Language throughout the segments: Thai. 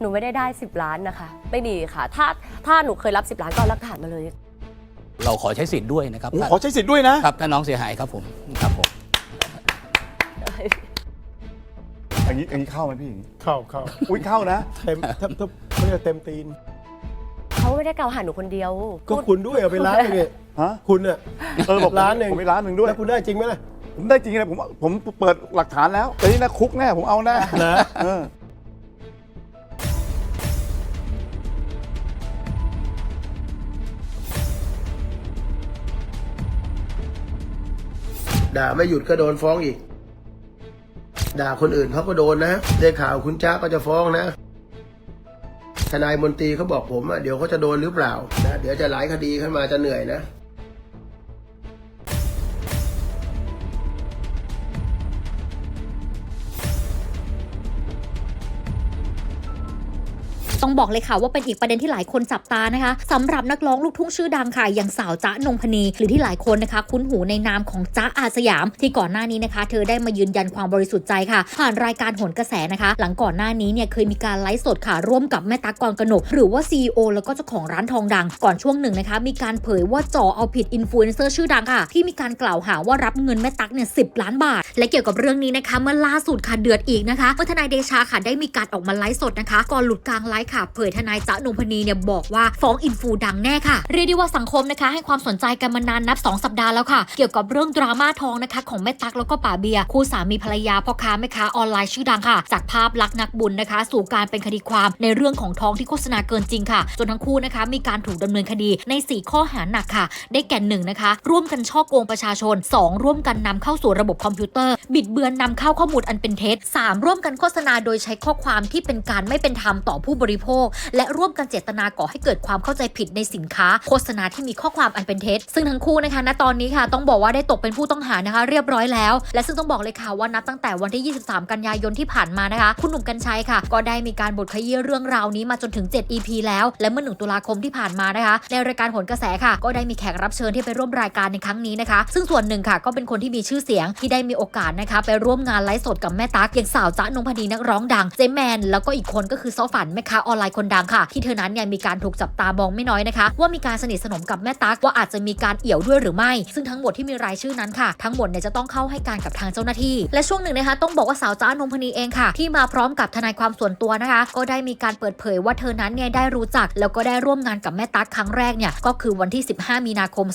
หนูไม่ได้ได้ 10 ล้านนะคะ ไม่มีค่ะ ถ้าถ้าหนูเคยรับ 10 ล้านก็เอาหลักฐานมาเลย เราขอใช้สิทธิ์ด้วยนะครับโอ้ขอใช้สิทธิ์ด้วยนะ ครับถ้าน้องเสียหายครับผมครับผมอย่างนี้อย่างนี้เข้าไหมพี่อย่างนี้เข้าเข้าอุ้ยเข้านะเต็มทับทับเขาเรียกเต็มตีนเขาไม่ได้กล่าวหาหนูคนเดียว ก็คุณด้วยเอาไปล้านหนึงเนี่ยฮะคุณน่ะเออบอกล้านหนึ่งผมไปล้านหนึ่งด้วยแล้วคุณได้จริงไหมล่ะผมได้จริงนะผมผมเปิดหลักฐานแล้วแต่นี่นะคุกแน่ผมเอาแน่เห ด่าไม่หยุดก็โดนฟ้องอีก ด่าคนอื่นเขาก็โดนนะได้ข่าวคุณจ้าก็จะฟ้องนะ ทนายมนตรีเขาบอกผมอะเดี๋ยวเขาจะโดนหรือเปล่านะเดี๋ยวจะหลายคดีขึ้นมาจะเหนื่อยนะ บอกเลยค่ะว่าเป็นอีกประเด็นที่หลายคนจับตานะคะสำหรับนักร้องลูกทุ่งชื่อดังค่ะ อย่างสาวจ๊ะนงพนี หรือที่หลายคนนะคะ คุ้นหูในนามของจ๊ะอาสยาม ที่ก่อนหน้านี้นะคะ เธอได้มายืนยันความบริสุทธิ์ใจค่ะ ผ่านรายการโหนกระแสนะคะ หลังก่อนหน้านี้เนี่ยเคยมีการไลฟ์สดค่ะ ร่วมกับแม่ตั๊กกรกนก หรือว่า CEO แล้วก็เจ้าของร้านทองดัง ก่อนช่วงหนึ่งนะคะ มีการเผยว่าจ่อเอาผิดอินฟลูเอนเซอร์ชื่อดังค่ะ ที่มีการกล่าวหาว่ารับเงินแม่ตั๊กเนี่ยสิล้านบาท และเกี่ยวกับเรื่องนี้นะคะเมื่อล่าสุดค่ะเดือดอีกนะคะเมื่อทนายเดชาค่ะได้มีการออกมาไลฟ์สดนะคะก่อนหลุดกลางไลฟ์ค่ะเผยทนายจ๊ะนงพนีเนี่ยบอกว่าฟ้องอินฟูดังแน่ค่ะ เรียกได้ว่าสังคมนะคะ ให้ความสนใจกันมานานนับ 2 สัปดาห์แล้วค่ะ เกี่ยวกับเรื่องดราม่าทองนะคะของแม่ตั๊กแล้วก็ป่าเบียคู่สามีภรรยาพ่อค้าแม่ค้าออนไลน์ชื่อดังค่ะ จากภาพลักษณ์นักบุญนะคะ สู่การเป็นคดีความในเรื่องของทองที่โฆษณาเกินจริงค่ะ จนทั้งคู่นะคะมีการถูกดำเนินคดีใน 4 ข้อหาหนักค่ะ ได้แก่หนึ่งนะคะ ร่วมกันช่อโกงประชาชน 2 ร่วมกันนำเข้าสู่ระบบคอมพิวเตอร์ บิดเบือนนำเข้าข้อมูลอันเป็นเท็จ3ร่วมกันโฆษณาโดยใช้ข้อความที่เป็นการไม่เป็นธรรมต่อผู้บริโภคและร่วมกันเจตนาก่อให้เกิดความเข้าใจผิดในสินค้า โฆษณาที่มีข้อความอันเป็นเท็จ ซึ่งทั้งคู่นะคะณตอนนี้ค่ะ ต้องบอกว่าได้ตกเป็นผู้ต้องหานะคะ เรียบร้อยแล้ว และซึ่งต้องบอกเลยค่ะว่านับตั้งแต่วันที่ 23 กันยายนที่ผ่านมานะคะ คุณหนุ่มกัญชัยค่ะ ก็ได้มีการบทขยี้เรื่องราวนี้มาจนถึง 7 EP แล้ว และเมื่อ 1 ตุลาคมที่ผ่านมานะคะ ในรายการโหนกระแสค่ะ ก็ได้มีแขกรับเชิญที่ไปร่วมรายการในครั้งนี้นะคะ ซึ่งส่วนหนึ่งค่ะก็เป็นคนที่มีชื่อเสียงที่ได้มีโอกาสนะคะไปร่วมงานไลฟ์สดกับแม่ตั๊กอย่างสาวจ๊ะนงพนีนักร้องดังเจแมนแล้วก็อีกคนก็คือซอฝันแม่ค้าออนไลน์คนดังค่ะ ที่เธอนั้นเนี่ยมีการถูกจับตามองไม่น้อยนะคะ ว่ามีการสนิทสนมกับแม่ตั๊กว่าอาจจะมีการเอี่ยวด้วยหรือไม่ ซึ่งทั้งหมดที่มีรายชื่อนั้นค่ะ ทั้งหมดเนี่ยจะต้องเข้าให้การกับทางเจ้าหน้าที่ และช่วงหนึ่งนะคะ ต้องบอกว่าสาวจ้านงพนีเองค่ะ ที่มาพร้อมกับทนายความส่วนตัวนะคะ ก็ได้มีการเปิดเผยว่าเธอนั้นเนี่ยได้รู้จัก แล้วก็ได้ร่วมงานกับแม่ตั๊กครั้งแรกเนี่ยก็คือวันที่ 15 มีนาคม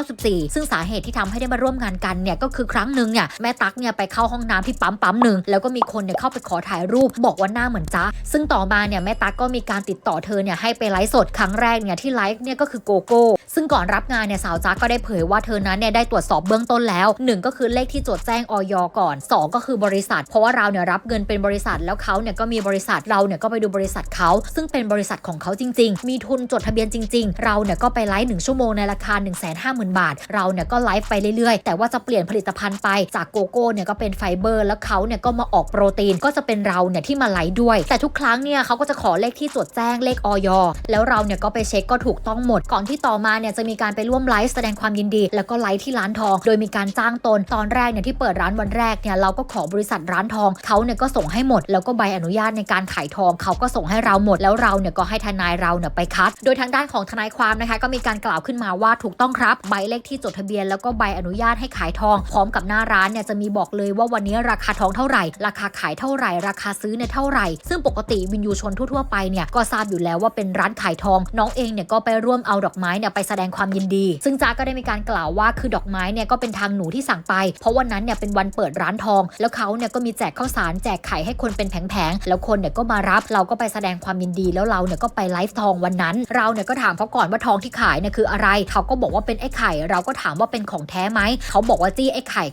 2514 ซึ่งสาเหตุที่ทำให้ได้มาร่วมงานกันเนี่ยก็คือครั้งหนึ่งเนี่ยแม่ตั๊กเนี่ยไปเข้าห้องน้ำที่ปั๊มปั๊มหนึ่งแล้วก็มีคนเนี่ยเข้าไปขอถ่ายรูป บอกว่าหน้าเหมือนจ๊ะซึ่งต่อมาเนี่ยแม่ตั๊กก็็มีการติดต่อเธอเนี่ยให้ไปไลฟ์สดครั้งแรกเนี่ยที่ไลฟ์เนี่ยก็คือโกโก้ซึ่งก่อนรับงานเนี่ยสาวจ๊ะก็ได้เผยว่าเธอนั้นเนี่ยได้ตรวจสอบเบื้องต้นแล้วหนึ่งก็คือเลขที่จดแจ้งออยก่อนสองก็คือบริษัท เพราะว่าเราเนี่ยรับเงินเป็นบริษัทแล้วเขาเนี่ยก็มีบริษัทเราเนี่ยก็ไปดูบริษัทเขาซึ่งเป็นบริษัทของเขาจริง ๆ มีทุนจดทะเบียนจริง ๆ เราเนี่ยก็ไปไลฟ์หนึ่งชั่วโมงในราคา 1 5 0 0 0 0 บาท เราเนี่ยก็ไลฟ์ไปเรื่อยๆ แต่ว่าจะเปลี่ยนผลิตภัณฑ์ไปจากโกโก้เนี่ยก็เป็นไฟเบอร์ แล้วเขาเนี่ยก็มาออกโปรตีนก็จะเป็นเราเนี่ยที่มาไลฟ์ด้วย แต่ทุกครั้งเนี่ยเขาก็จะขอเลขที่จดแจ้งเลขออยแล้วเราเนี่ยก็ไปเช็คก็ถูกต้องหมด ก่อนที่ต่อมาเนี่ยจะมีการไปร่วมไลฟ์แสดงความยินดี แล้วก็ไลฟ์ที่ร้านทอง โดยมีการจ้างตนตอนแรกเนี่ยที่เปิดร้านวันแรกเนี่ยเราก็ขอบริษัทร้านทองเขาเนี่ยก็ส่งให้หมด แล้วก็ใบอนุญาตในการขายทองเขาก็ส่งให้เราหมด แล้วเราเนี่ยก็ให้ทนายเราเนี่ยไปคัด โดยทางด้านของทนายความนะคะ ก็มีการกล่าวขึ้นมาว่าถูกต้องครับ ใบเลขที่จดทะเบียน แล้วก็ใบอนุญาตให้ขายทอง พร้อมกับหน้าร้านเนี่ยจะมีบอกเลยว่าวันนี้ราคาทองเท่าไหร่ ราคาขายเท่าไหร่ ราคาซื้อเนี่ยเท่าไหร่ ซึ่งปกติวินยูชนทั่วๆไปเนี่ยก็ทราบอยู่แล้วว่าเป็นร้านขายทอง น้องเองเนี่ยก็ไปร่วมเอาดอกไม้เนี่ยไปแสดงความยินดี ซึ่งจ้าก็ได้มีการกล่าวว่าคือดอกไม้เนี่ยก็เป็นทางหนูที่สั่งไป เพราะวันนั้นเนี่ยเป็นวันเปิดร้านทอง แล้วเขาเนี่ยก็มีแจกข้าวสารแจกไข่ให้คนเป็นแผงๆแล้วคนเนี่ยก็มารับเราก็ไปแสดงความยินดี แล้วเราเนี่ยก็ไปไลฟ์ทองวันนั้น เราเนี่ยก็ถามเขาก่อนว่าทองที่ขายเนี่ยคืออะไร เขาก็บอกว่าเป็นไอ้ไข่ เราก็ถามว่าเป็นของแท้ไหม เขาบอกว่าจี้ไอ้ไข่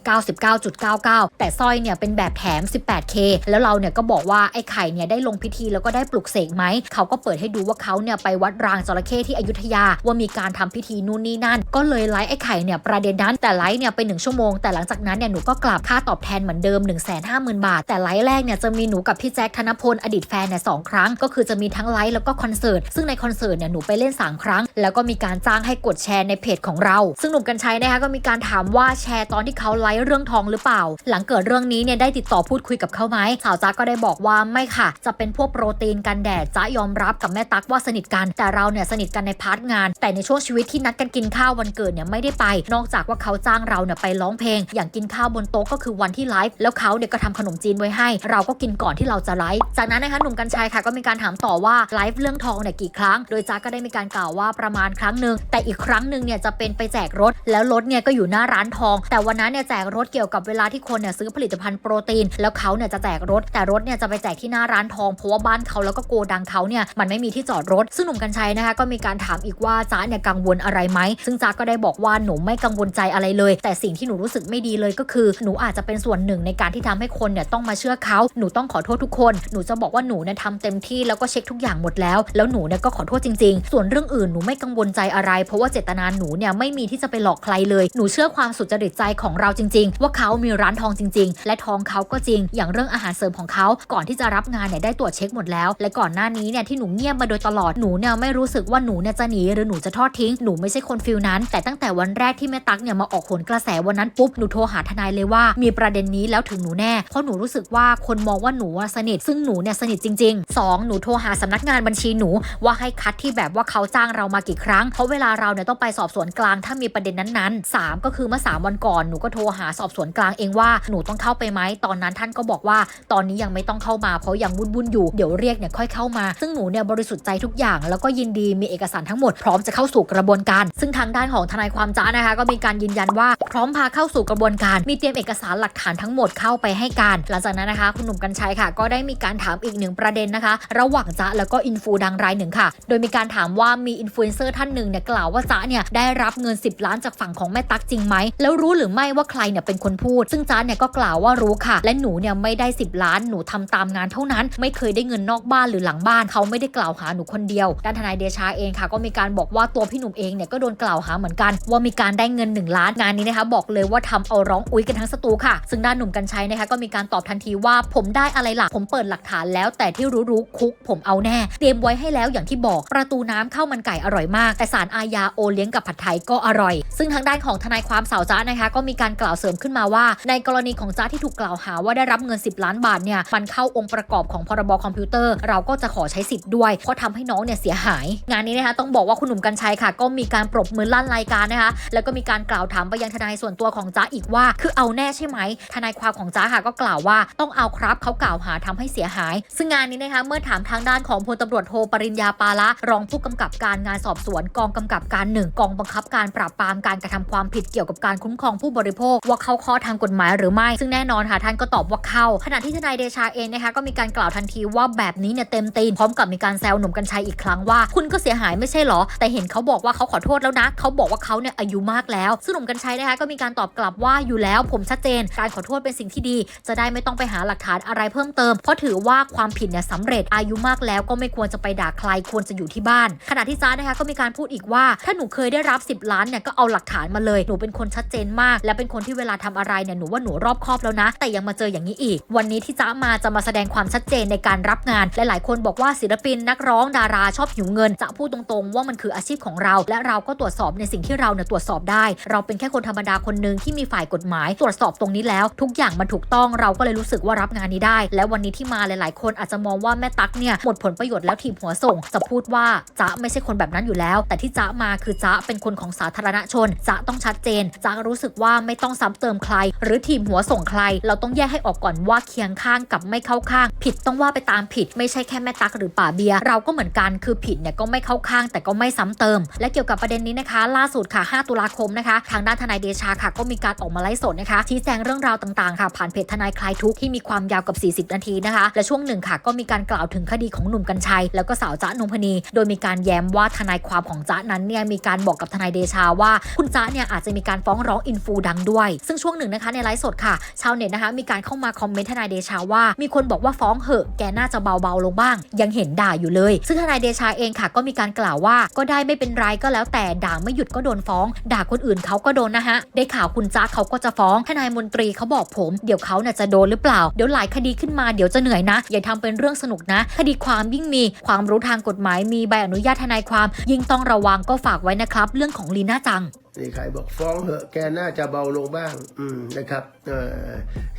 99.99 แต่สร้อยเนี่ยเป็นแบบแถม 18K แล้วเราเนี่ยก็บอกว่าไอ้ไข่เนี่ยได้ลงพิธีแล้วก็ได้ปลุกเสกไหม เขาก็เปิดให้ดูว่าเขาเนี่ยไปวัดรางจระเข้ที่อยุธยาว่ามีการทำพิธีนู่นนี่นั่น ก็เลยไลฟ์ไอ้ไข่เนี่ยประเด็นนั้นแต่ไลฟ์เนี่ยไปหนึ่งชั่วโมงแต่หลังจากนั้นเนี่ยหนูก็กลับค่าตอบแทนเหมือนเดิม 1 5 0 0 0 0 บาท แต่ไลฟ์แรกเนี่ยจะมีหนูกับพี่แจ็คธนพลอดีตแฟนเนี่ยสองครั้ง ก็คือจะมีทั้งไลฟ์แล้วก็คอนเสิร์ตซึ่งในคอนเสิร์ตเนี่ยหนูไปเล่น 3 ครั้ง แล้วก็มีการจ้างให้กดแชร์ในเพจของเรา ซึ่งหนุ่มกัญชัยนะคะก็มีการถามว่าแชร์ตอนที่เขาไลฟ์เรื่องทองหรือเปล่า หลังเกิดเรื่องนี้เนี่ยได้ติดต่อพูดคุยกับเขาไหมสาวจ้าก็ได้บอกว่าไม่ค่ะ จะเป็นพวกโปรตีนกันแดดจ๊ะยอมรับกับแม่ตั๊กว่าสนิทกัน แต่เราเนี่ยสนิทกันในพาร์ทงาน แต่ในช่วงชีวิตที่นัดกันกินข้าววันเกิดเนี่ยไม่ได้ไป นอกจากว่าเขาจ้างเราเนี่ยไปร้องเพลง อย่างกินข้าวบนโต๊ะก็คือวันที่ไลฟ์แล้วเขาเนี่ยก็ทำขนมจีนไว้ให้ เราก็กินก่อนที่เราจะไลฟ์จากนั้นนะคะหนุ่มกัญชัยค่ะก็มีการถามต่อว่าไลฟ์เรื่องทองเนี่ยกี่ครั้ง โดยจ๊ะก็ได้มีการกล่าวว่าประมาณครั้งหนึ่งแต่อีกครั้งหนึ่งเนี่ยจะเป็นไปแจกรถ แล้วรถเนี่ยก็อยู่หน้าร้านทอง แต่วันนั้นเนี่ยแจกรถเกี่ยวกับเวลาที่คนเนี่ยซื้อผลิตภัณฑ์โปรตีน แล้วเขาเนี่ยจะแจกรถแต่รถเนี่ยจะไปแจกที่หน้าร้านทองเพราะว่าบ้านเขาแล้วก็โกดังเขาเนี่ยมันไม่มีที่จอดรถ ซึ่งหนุ่มกัญชัยนะคะก็มีการถามอีกว่าจ๊ะเนี่ยกังวลอะไรไหม ซึ่งจ๊ะก็ได้บอกว่าหนูไม่กังวลใจอะไรเลย แต่สิ่งที่หนูรู้สึกไม่ดีเลยก็คือ หนูอาจจะเป็นส่วนหนึ่งในการที่ทำให้คนเนี่ยต้องมาเชื่อเขา หนูต้องขอโทษทุกคน หนูจะบอกว่าหนูเนี่ยทำเต็มที่แล้วก็เช็คทุกอย่างหมดแล้ว แล้วหนูเนี่ยก็ขอโทษจริง ๆ ส่วนเรื่องอื่นหนูไม่กังวลใจอะไร เพราะว่าเจตนาหนูเนี่ยไม่มีที่จะไปหลอกใครเลย หนูเชื่อความสุจริตใจของเราจริง ๆ ว่าเขามีร้านทองจริง ๆ และทองเขาก็จริง อย่างเรื่องอาหารเสริมของเขาก่อนที่จะรับงานเนี่ยได้ตรวจเช็คหมดแล้ว และก่อนหน้านี้เนี่ยที่หนูเงียบมาโดยตลอดหนูเนี่ยไม่รู้สึกว่าหนูเนี่ยจะหนีหรือหนูจะทอดทิ้งหนูไม่ใช่คนฟิลนั้น แต่ตั้งแต่วันแรกที่แม่ตั๊กเนี่ยมาออกโหนกระแสวันนั้นปุ๊บหนูโทรหาทนายเลยว่ามีประเด็นนี้แล้วถึงหนูแน่เพราะหนูรู้สึกว่าคนมองว่าหนูสนิท ซึ่งหนูเนี่ยสนิทจริง ๆ 2. หนูโทรหาสำนักงานบัญชีหนูว่าให้คัดที่แบบว่าเขาจ้างเรามากี่ครั้งเพราะเวลาเราเนี่ยต้องไปสอบสวนกลางถ้ามีประเด็นนั้นๆ 3. ก็คือเมื่อ3วันก่อนหนูก็โทรหาสอบสวนกลางเองว่าหนูต้องเข้าไปไหมตอนนั้นท่านก็บอกว่า ตอนนี้ยังไม่ต้องเข้ามาเพราะยังวุ่นๆอยู่เดี๋ยวเรียกเนี่ยค่อยเข้ามา ซึ่งหนูเนี่ยบริสุทธิ์ใจทุกอย่าง แล้วก็ยินดีมีเอกสารทั้งหมดพร้อมจะเข้าสู่กระบวนการ ซึ่งทางด้านของทนายความจ้านะคะ ก็มีการยืนยันว่าพร้อมพาเข้าสู่กระบวนการ มีเตรียมเอกสารหลักฐานทั้งหมดเข้าไปให้การ หลังจากนั้นนะคะ คุณหนุ่มกัญชัยค่ะ ก็ได้มีการถามอีกหนึ่งประเด็นนะคะ ระหว่างจ๊ะแล้วก็อินฟูดังรายหนึ่งค่ะ โดยมีการถามว่ามีอินฟลูเอนเซอร์ท่านหนึ่งเนี่ยกล่าวว่าจ๊ะเนี่ยได้รับเงิน 10 ล้านจากฝั่งของแม่ตั๊กจริงไหมแล้วรู้หรือไม่ว่าใครเนี่ยเป็นคนพูด ซึ่งจ๊ะเนี่ยก็กล่าวว่ารู้ค่ะ และหนูเนี่ยไม่ได้ 10 ล้านหนูทำตามงานเท่านั้น ไม่เคยได้เงินนอกบ้านหรือหลังบ้านเขาไม่ได้กล่าวหาหนูคนเดียว ด้านทนายเดชาเองค่ะ ก็มีการบอกว่าตัวพี่หนุ่มเองเนี่ยก็โดนกล่าวหาเหมือนกัน ว่ามีการได้เงิน 1 ล้านงานนี้นะคะบอกเลยว่าทำเอาร้องอุ้ยกันทั้งสตูค่ะ ซึ่งด้านหนุ่มกัญชัยนะคะก็มีการตอบทันทีว่าผมได้อะไรหล่ะผมเปิดหลักฐานแล้วแต่ที่รู้ๆคุกผมเอาแน่เตรียมไว้ให้แล้วอย่างที่บอกประตูน้ำข้าวมันไก่อร่อยมาก แต่สารอาญาโอเลี้ยงกับผัดไทยก็อร่อย ซึ่งทางด้านของทนายความสาวจ้านะคะ ก็มีการกล่าวเสริมขึ้นมาว่า ในกรณีของจ้าที่ถูกกล่าวหาว่าได้รับเงิน 10 ล้านบาทเนี่ยมันเข้าองค์ประกอบของพรบคอมพิวเตอร์เราก็จะขอใช้สิทธิ์ด้วย เพราะทำให้น้องเนี่ยเสียหาย งานนี้นะคะต้องบอกว่าคุณหนุ่มกัญชัยค่ะ ก็มีการปรบมือลั่นรายการนะคะ แล้วก็มีการกล่าวถามไปยังทนายส่วนตัวของจ้าอีกว่า คือเอาแน่ใช่ไหมทนายความของจ้าค่ะก็กล่าวว่าต้องเอาครับเขากล่าวหาทำให้เสียหาย ซึ่งงานนี้นะคะเมื่อถามทางด้านของพลตำรวจโทปริญญาปาละรองผู้กำกับการงานสอบสวนกองกำกับการหนึ่งกองบังคับการปราบปรามการกระทำความผิดเกี่ยวกับการคุ้มครองผู้บริโภค ว่าเข้าข้อทางกฎหมายหรือไม่ ซึ่งแน่นอนค่ะท่านก็ตอบว่าเข้าขณะที่ทนายเดชาเองนะคะก็มีการกล่าวทันทีว่าแบบนี้เนี่ยเต็มตีน พร้อมกับมีการแซวหนุ่มกัญชัยอีกครั้งว่า คุณก็เสียหายไม่ใช่หรอ แต่เห็นเขาบอกว่าเขาขอโทษแล้วนะ เขาบอกว่าเขาเนี่ยอายุมากแล้วซึ่งหนุ่มกัญชัยนะคะก็มีการตอบกลับว่าอยู่แล้วผมชัดเจน การขอโทษเป็นสิ่งที่ดี จะได้ไม่ต้องไปหาหลักฐานอะไรเพิ่มเติม เพราะถือว่าความผิดเนี่ยสำเร็จอายุมากแล้วก็ไม่ควรจะไปด่าใครควรจะอยู่ที่บ้าน ขณะที่จ้านะคะก็มีการพูดอีกว่า ถ้าหนูเคยได้รับ 10 ล้านเนี่ยก็เอาหลักฐานมาเลยหนูเป็นคนชัดเจนมาก และเป็นคนที่เวลาทำอะไรเนี่ยหนูว่าหนูรอบคอบแล้วนะ แต่ยังมาเจออย่างนี้อีก วันนี้ที่จ้ามาจะมาแสดงความชัดเจนในการรับงานและหลายคนบอกว่าศิลปินนักร้องดาราชอบหิวเงิน จะพูดตรงๆ ว่ามันคืออาชีพของเรา และเราก็ตรวจสอบในสิ่งที่เราเนี่ยตรวจสอบได้ เราเป็นแค่คนธรรมดาคนหนึ่งที่มีฝ่ายกฎหมาย ตรวจสอบตรงนี้แล้ว ทุกอย่างมันถูกต้องเราก็เลยรู้สึกว่ารับงานนี้ได้ และวันนี้ที่มาหลายๆ คนอาจจะมองว่าแม่ตั๊กเนี่ยหมดผลประโยชน์แล้วทีมหัวส่ง จะพูดว่าจ๊ะไม่ใช่คนแบบนั้นอยู่แล้ว แต่ที่จ๊ะมาคือจ๊ะเป็นคนของสาธารณชนจ๊ะต้องชัดเจนจ๊ะรู้สึกว่าไม่ต้องซ้ำเติมใคร หรือทีมหัวส่งใคร เราต้องแยกให้ออกก่อนว่าเคียงข้างกับไม่เข้าข้าง ผิดต้องว่าไปตามผิด ไม่ใช่แค่แม่ตั๊กหรือป่าเบียร์เราก็เหมือนกันคือผิดเนี่ยก็ไม่เข้าข้างแต่ก็ไม่ซ้ำเติม และเกี่ยวกับประเด็นนี้นะคะ ล่าสุดค่ะ 5 ตุลาคมนะคะ ทางด้านทนายเดชาค่ะ ก็มีการออกมาไลฟ์สดนะคะชี้แจงเรื่องราวต่างๆค่ะ ผ่านเพจทนายคลายทุกข์ที่มีความยาวกับ 40 นาทีนะคะ และช่วงหนึ่งค่ะ ก็มีการกล่าวถึงคดีของหนุ่มกัญชัย แล้วก็สาวจ๊ะนงพนีโดยมีการแย้มว่าทนายความของจ๊ะนั้นเนี่ยมีการบอกกับทนายเดชาว่าคุณจ๊ะเนี่ยอาจจะมีการฟ้องร้องอินฟูดังด้วย ซึ่งช่วงหนึ่งนะคะในไลฟ์สดค่ะชาวเน็ตนะคะมีการเข้ามาคอมเมนต์ทนายเดชาว่า มีคนบอกว่าฟ้องเหอะแกน่าจะเบาๆลงบ้างยังเห็นด่าอยู่เลย ซึ่งทนายเดชาเองค่ะ ก็มีการกล่าวว่า ก็ได้ไม่เป็นไรก็แล้วแต่ด่าไม่หยุดก็โดนฟ้อง ด่าคนอื่นเขาก็โดนนะฮะ ได้ข่าวคุณจ๊ะเขาก็จะฟ้อง ทนายมนตรีเขาบอกผมเดี๋ยวเขาเนี่ยจะโดนหรือเปล่า เดี๋ยวหลายคดีขึ้นมาเดี๋ยวจะเหนื่อยนะ อย่าทำเป็นเรื่องสนุกนะ คดีความยิ่งมีความรู้ทางกฎหมายมีใบอนุญาตทนายความ ยิ่งต้องระวังก็ฝากไว้นะครับ เรื่องของลีน่าจังนี่ใครบอกฟ้องเหอะแกน่าจะเบาลงบ้าง อืมนะครับเ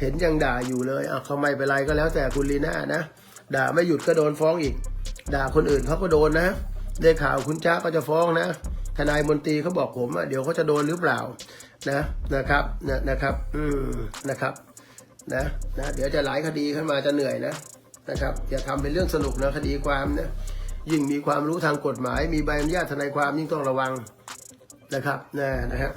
เห็นยังด่าอยู่เลยอะเขาไม่เป็นไรก็แล้วแต่คุณลีน่านะ ด่าไม่หยุดก็โดนฟ้องอีก ด่าคนอื่นเขาก็โดนนะได้ข่าวคุณจ้าก็จะฟ้องนะ ทนายมนตรีเขาบอกผมอะเดี๋ยวเขาจะโดนหรือเปล่านะนะครับนะนะครับ อืมนะครับนะนะเดี๋ยวจะหลายคดีขึ้นมาจะเหนื่อยนะนะครับอย่าทำเป็นเรื่องสนุกนะคดีความนะยิ่งมีความรู้ทางกฎหมาย มีใบอนุญาตทนายความยิ่งต้องระวังนะครับนะนะฮะ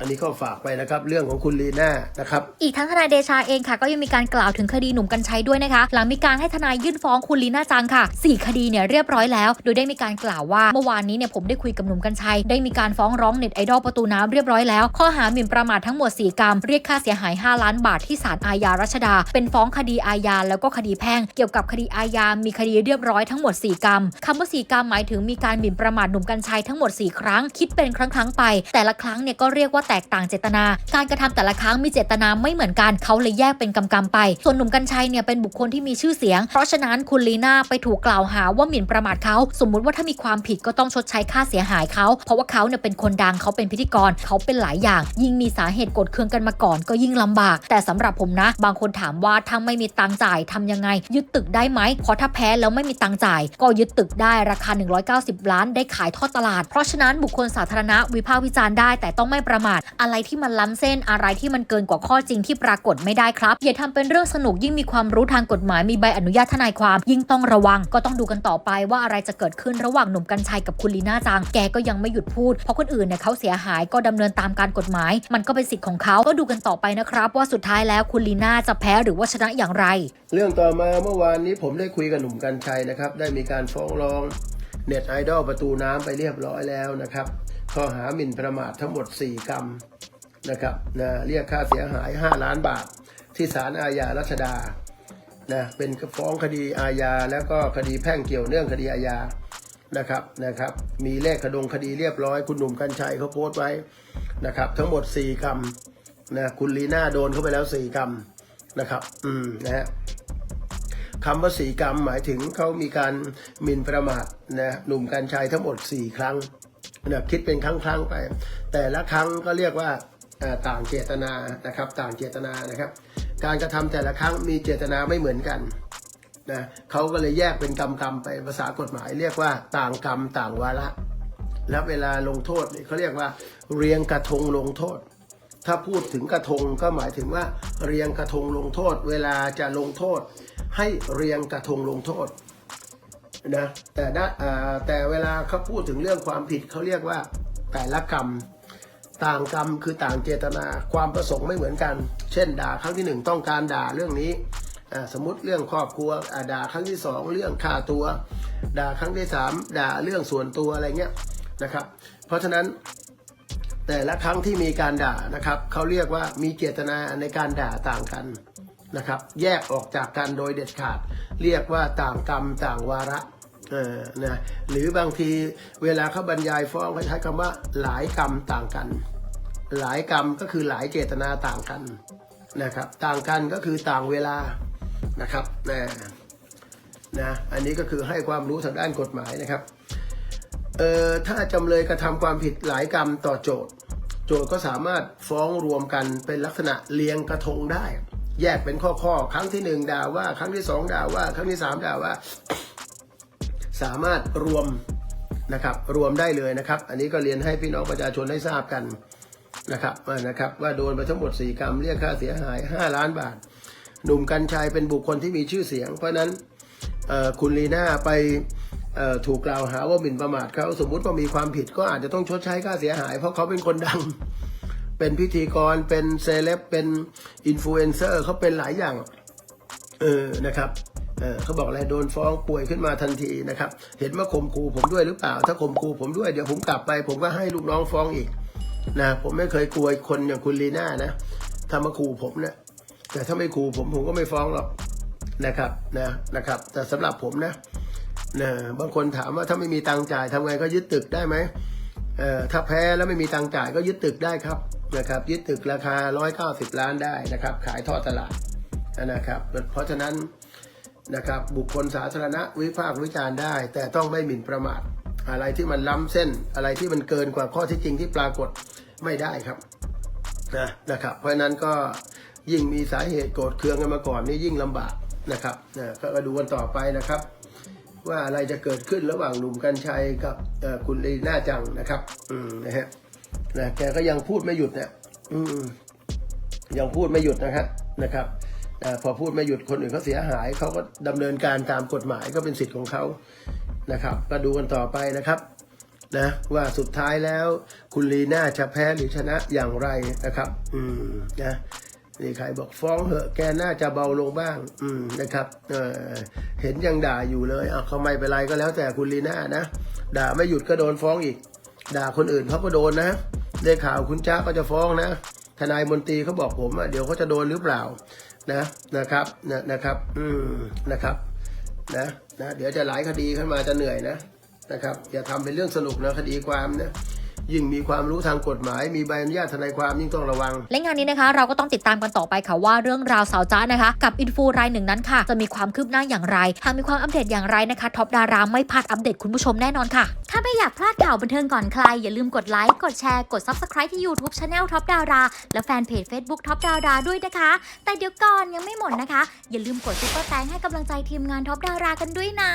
อันนี้ก็ฝากไปนะครับเรื่องของคุณลีน่านะครับอีกทั้งทนายเดชาเองค่ะ ก็ยังมีการกล่าวถึงคดีหนุ่มกัญชัยด้วยนะคะ หลังมีการให้ทนายยื่นฟ้องคุณลีน่าจังค่ะ 4 คดีเนี่ยเรียบร้อยแล้ว โดยได้มีการกล่าวว่าเมื่อวานนี้เนี่ยผมได้คุยกับหนุ่มกัญชัย ได้มีการฟ้องร้องเน็ตไอดอลประตูน้ำเรียบร้อยแล้ว ข้อหาหมิ่นประมาททั้งหมด 4 กรรม เรียกค่าเสียหาย 5 ล้านบาทที่ศาลอาญารัชดา เป็นฟ้องคดีอาญาแล้วก็คดีแพ่ง เกี่ยวกับคดีอาญา มีคดีเรียบร้อยทั้งหมด 4 กรรมคำว่า 4 กรรมหมายถึงมีการหมิ่นประมาทหนุ่มกัญชัยทั้งหมด 4 ครั้ง คิดเป็นครั้งๆไป แต่ละครั้งเนี่ยก็เรียกว่าแตกต่างเจตนา การกระทำแต่ละครั้งมีเจตนาไม่เหมือนกันเขาเลยแยกเป็นกำกำไป ส่วนหนุ่มกัญชัยเนี่ยเป็นบุคคลที่มีชื่อเสียง เพราะฉะนั้นคุณลีน่าไปถูกกล่าวหาว่าหมิ่นประมาทเขาสมมุติว่าถ้ามีความผิดก็ต้องชดใช้ค่าเสียหายเขา เพราะว่าเขาเนี่ยเป็นคนดังเขาเป็นพิธีกรเขาเป็นหลายอย่าง ยิ่งมีสาเหตุกดเคืองกันมาก่อนก็ยิ่งลำบาก แต่สำหรับผมนะ บางคนถามว่าถ้าไม่มีตังจ่ายทำยังไง ยึดตึกได้ไหมเพราะถ้าแพ้แล้วไม่มีตังจ่าย ก็ยึดตึกได้ราคา 190 ล้านได้ขายทอดตลาด เพราะฉะนั้นบุคคลสาธารณะวิพากษ์วิจารณ์ได้แต่ต้องไม่ประมาทอะไรที่มันล้ำเส้นอะไรที่มันเกินกว่าข้อจริงที่ปรากฏไม่ได้ครับอย่าทำเป็นเรื่องสนุกยิ่งมีความรู้ทางกฎหมายมีใบอนุญาตทนายความ ยิ่งต้องระวังก็ต้องดูกันต่อไปว่าอะไรจะเกิดขึ้นระหว่างหนุ่มกัญชัยกับคุณลีน่าจัง แกก็ยังไม่หยุดพูด เพราะคนอื่นเนี่ยเขาเสียหายก็ดำเนินตามการกฎหมาย มันก็เป็นสิทธิ์ของเขาก็ดูกันต่อไปนะครับ ว่าสุดท้ายแล้วคุณลีน่าจะแพ้หรือว่าชนะอย่างไร เรื่องต่อมาเมื่อวานนี้ผมได้คุยกับหนุ่มกัญชัยนะครับได้มีการฟ้องร้องเน็ตไอดอลประตูน้ำไปเรียบร้อยแล้วนะครับ ข้อหาหมิ่นประมาททั้งหมด 4 กรรมนะครับนะเรียกค่าเสียหาย 5 ล้านบาท ที่ศาลอาญารัชดานะเป็นฟ้องคดีอาญา แล้วก็คดีแพ่งเกี่ยวเนื่องคดีอาญานะครับนะครับ มีเลขคดงคดีเรียบร้อย คุณหนุ่มกัญชัยเขาโพสต์ไว้นะครับ ทั้งหมด 4 กรรมนะคุณลีน่าโดนเข้าไปแล้ว 4 กรรมนะครับ อืมนะฮะคำว่าสีกรรมหมายถึงเขามีการหมิ่นประมาทนะหนุ่มกัญชัยทั้งหมด 4 ครั้ง นะคิดเป็นครั้งครั้งๆไป แต่ละครั้งก็เรียกว่าต่างเจตนานะครับ ต่างเจตนานะครับ การกระทำแต่ละครั้งมีเจตนาไม่เหมือนกันนะเขาก็เลยแยกเป็นกรรมกรรมไปภาษากฎหมาย เรียกว่าต่างกรรมต่างวาระ แล้วเวลาลงโทษเขาเรียกว่า เรียงกระทงลงโทษ ถ้าพูดถึงกระทงก็หมายถึงว่า เรียงกระทงลงโทษ เวลาจะลงโทษ ให้เรียงกระทงลงโทษ นะแต่ได้แต่เวลาเขาพูดถึงเรื่องความผิดเขาเรียกว่าแต่ละกรรมต่างกรรมคือต่างเจตนาความประสงค์ไม่เหมือนกัน เช่น ด่าครั้งที่หนึ่งต้องการด่าเรื่องนี้สมมติเรื่องครอบครัวด่าครั้งที่สองเรื่องค่าตัว ด่าครั้งที่สามด่าเรื่องส่วนตัวอะไรเงี้ยนะครับ เพราะฉะนั้นแต่ละครั้งที่มีการด่านะครับเขาเรียกว่ามีเจตนาในการด่าต่างกันนะครับ แยกออกจากกันโดยเด็ดขาด เรียกว่าต่างกรรมต่างวาระ เออนะหรือบางทีเวลาเขาบรรยายฟ้องเขาใช้คำว่าหลายกรรมต่างกัน หลายกรรมก็คือหลายเจตนาต่างกันนะครับ ต่างกันก็คือต่างเวลานะครับนะนะอันนี้ก็คือให้ความรู้ทางด้านกฎหมายนะครับเอ่อถ้าจำเลยกระทำความผิดหลายกรรมต่อโจทย์ โจทย์ก็สามารถฟ้องรวมกันเป็นลักษณะเรียงกระทงได้ แยกเป็นข้อข้อๆครั้งที่หนึ่งด่าว่า ครั้งที่สองด่าว่า ครั้งที่สามด่าว่า สามารถรวมนะครับรวมได้เลยนะครับ อันนี้ก็เรียนให้พี่น้องประชาชนได้ทราบกันนะครับนะครับว่าโดนไปทั้งหมด 4 กรรมเรียกค่าเสียหาย 5 ล้านบาท หนุ่มกัญชัยเป็นบุคคลที่มีชื่อเสียง เพราะนั้นคุณลีน่าไปถูกกล่าวหาว่าหมิ่นประมาทเขาสมมุติว่ามีความผิดก็อาจจะต้องชดใช้ค่าเสียหาย เพราะเขาเป็นคนดัง เป็นพิธีกรเป็นเซเลบเป็นอินฟลูเอนเซอร์เขาเป็นหลายอย่างเออนะครับ เเขาบอกอะไรโดนฟ้องป่วยขึ้นมาทันทีนะครับ เห็นว่าข่มขู่ผมด้วยหรือเปล่า ถ้าข่มขู่ผมด้วยเดี๋ยวผมกลับไป ผมก็ให้ลูกน้องฟ้องอีกนะผมไม่เคยกลัวคนอย่างคุณลีน่านะถ้ามาขู่ผมเนะี่ยแต่ถ้าไม่ขู่ผมผมก็ไม่ฟ้องหรอกนะครับนะนะครับ แต่สำหรับผมนะนะบางคนถามว่าถ้าไม่มีตังค์จ่ายทำไงก็ยึดตึกได้ไหมเอ่อถ้าแพ้แล้วไม่มีตังค์จ่ายก็ยึดตึกได้ครับนะครับ ยึดตึกราคา 190 ล้านได้นะครับ ขายทอดตลาดนะครับ เพราะฉะนั้น นะครับบุคคลสาธารณะวิพากษ์วิจารณ์ได้ แต่ต้องไม่หมิ่นประมาท อะไรที่มันล้ำเส้นอะไรที่มันเกินกว่าข้อที่จริงที่ปรากฏไม่ได้ครับนะนะครับเพราะนั้นก็ยิ่งมีสาเหตุโกรธเคืองกันมาก่อนนี่ยิ่งลำบากนะครับนะก็ดูกันต่อไปนะครับ ว่าอะไรจะเกิดขึ้นระหว่างหนุ่มกัญชัยกับคุณลีน่าจังนะครับ อืมนะฮะนะแกก็ยังพูดไม่หยุดเนี่ยอืมยังพูดไม่หยุดนะครับนะครับ พอพูดไม่หยุดคนอื่นเขาเสียหายเขาก็ดำเนินการตามกฎหมายก็เป็นสิทธิ์ของเขานะครับก็ดูกันต่อไปนะครับนะว่าสุดท้ายแล้วคุณลีน่าจะแพ้หรือชนะอย่างไรนะครับ อืมนะนี่ใครบอกฟ้องเหอะแกน่าจะเบาลงบ้าง อืมนะครับเออเห็นยังด่าอยู่เลยอะเขาไม่เป็นไรก็แล้วแต่คุณลีน่านะด่าไม่หยุดก็โดนฟ้องอีก ด่าคนอื่นเขาก็โดนนะได้ข่าวคุณจ้าก็จะฟ้องนะทนายมนตรีเขาบอกผมอะเดี๋ยวเขาจะโดนหรือเปล่า นะนะครับนะนะครับอืมนะครับนะนะเดี๋ยวจะหลายคดีขึ้นมาจะเหนื่อยนะนะครับอย่าทำเป็นเรื่องสนุกนะคดีความนะ ยิ่งมีความรู้ทางกฎหมาย มีใบอนุญาตทนายความยิ่งต้องระวัง และงานนี้นะคะ เราก็ต้องติดตามกันต่อไปค่ะว่าเรื่องราวสาวจ้านะคะ กับอินฟูรายหนึ่งนั้นค่ะ จะมีความคืบหน้าอย่างไรหากมีความอัปเดตอย่างไรนะคะท็อปดาราไม่พลาดอัปเดตคุณผู้ชมแน่นอนค่ะ ถ้าไม่อยากพลาดข่าวบันเทิงก่อนใคร อย่าลืมกดไลค์กดแชร์กด Subscribe ที่ YouTube Channel ท็อปดาราและแฟนเพจ Facebook ท็อปดาราด้วยนะคะ แต่เดี๋ยวก่อนยังไม่หมดนะคะ อย่าลืมกดซุปเปอร์แตงให้กำลังใจทีมงานท็อปดารากันด้วยนะ